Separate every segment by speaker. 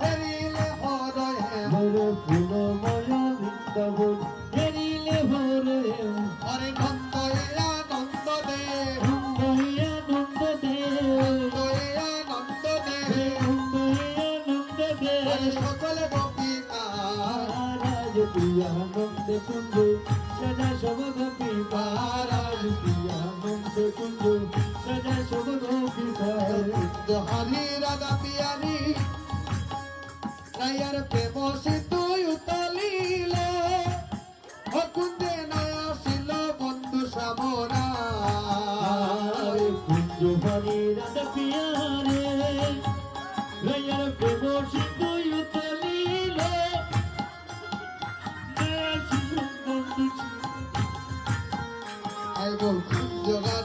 Speaker 1: ফেরিলে হরয় হেমন
Speaker 2: মোর ফুল ময় বৃন্দাবন মহারাজ প্রিয়া নন্দ কুঞ্জ সদা সব গোপী মহারাজ প্রিয়া নন্দ কুঞ্জ সদা সব গোপী
Speaker 1: হরি রাধা পিয়ারি রায়ার প্রেম সিন্ধু উতলিল, অকুন্দে নয়া ছিল বন্ধু সামরা
Speaker 2: কুঞ্জ হরি রাধা পিয়ারে
Speaker 1: বল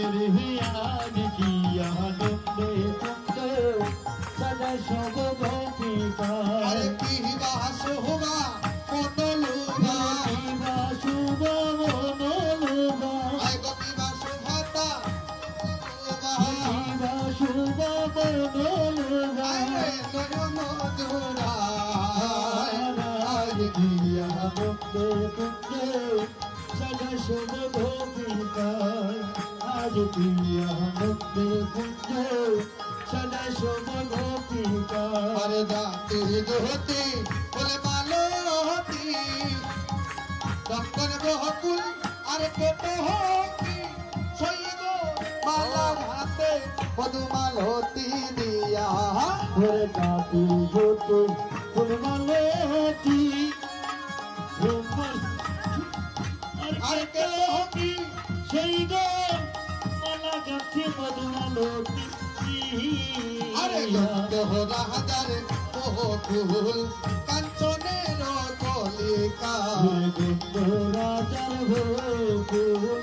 Speaker 2: হরে আজ কি আনন্দে কুঞ্জ সদাই সব গোপিকা
Speaker 1: কি বাস হোবা কত
Speaker 2: শিবা শুভ মনোলোভা
Speaker 1: আয় গো কি বাস ভাতা
Speaker 2: শুভ
Speaker 1: নয়ন জোড়া
Speaker 2: আজ কি আনন্দে কুঞ্জ সদা শুভ গোপিকা আজ কি আনন্দে কুঞ্জ সদা শুভ গোপিকা
Speaker 1: আরে জাতি জহতি বলে মালতি দক্ষিণ বহকুল আরে কত হতি। সৈগ মালার হাতে মধু মালতি দিয়া।
Speaker 2: ওরে কাতু যত ফুলমালে হতি।
Speaker 1: কে হতি
Speaker 2: গো মালা গাছে মধুমালতি
Speaker 1: আরে দোহরা হাজার কাঞ্চনের কলিকা।
Speaker 2: রাজার ভোগুল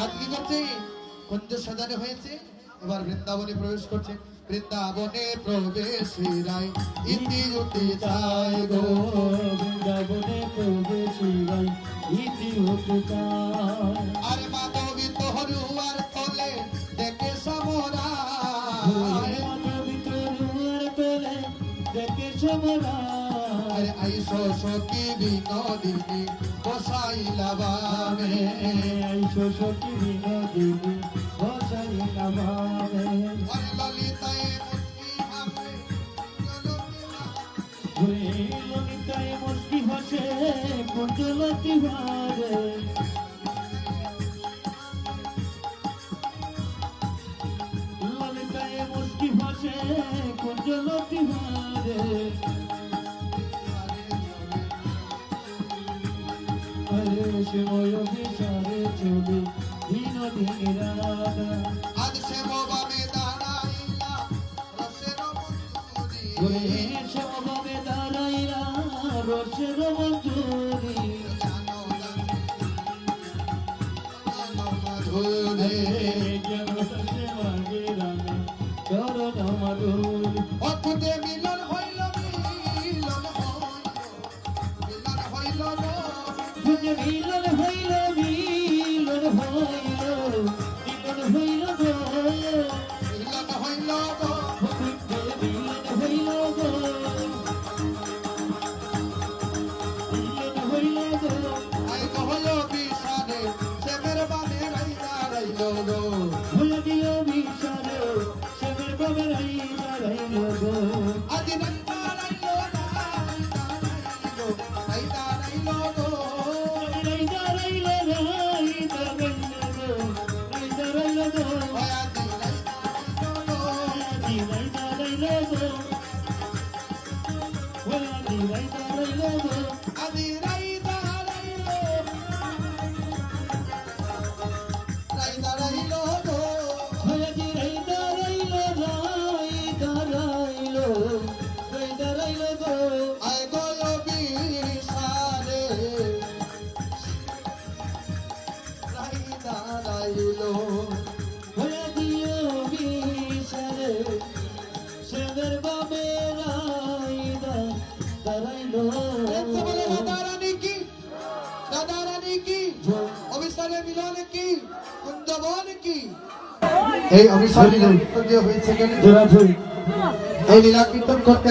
Speaker 2: আজ
Speaker 1: কি করছে সাজানো হয়েছে। এবার বৃন্দাবনে প্রবেশ করছে। বৃন্দাবনে প্রবেশ রায় ইতি হতে চায় গো।
Speaker 2: বৃন্দাবনে প্রবেশিবাই ইতি হতে চায়।
Speaker 1: আরে মাধবী তোহরু আর সখী বিনোদিনী বসাইলা বামে
Speaker 2: আইসো সখী বিনোদিনী বসাই নামাবে
Speaker 1: আরে ললিতায় মুস্কি হাসে
Speaker 2: ললিতায় মস্কি হাসে কুঞ্জলতি ভাবে আরে সময় বিচারে চলে বিনোদিনী রাধা
Speaker 1: আজ সে বামে দাঁড়াইলা রসের মঞ্জুরি
Speaker 2: সমভাবে দাঁড়াইরা রসের মঞ্জুরি
Speaker 1: জানো জানো মাধুরী together. Well, I'll. দেখতে বলে দাদা রানী কি? দাদা রানী কি? অবিস্তারে মিলন কি? কুন্দবন কি? এই অবিস্তারে হয়েছে এই লীলা কীর্তন করতে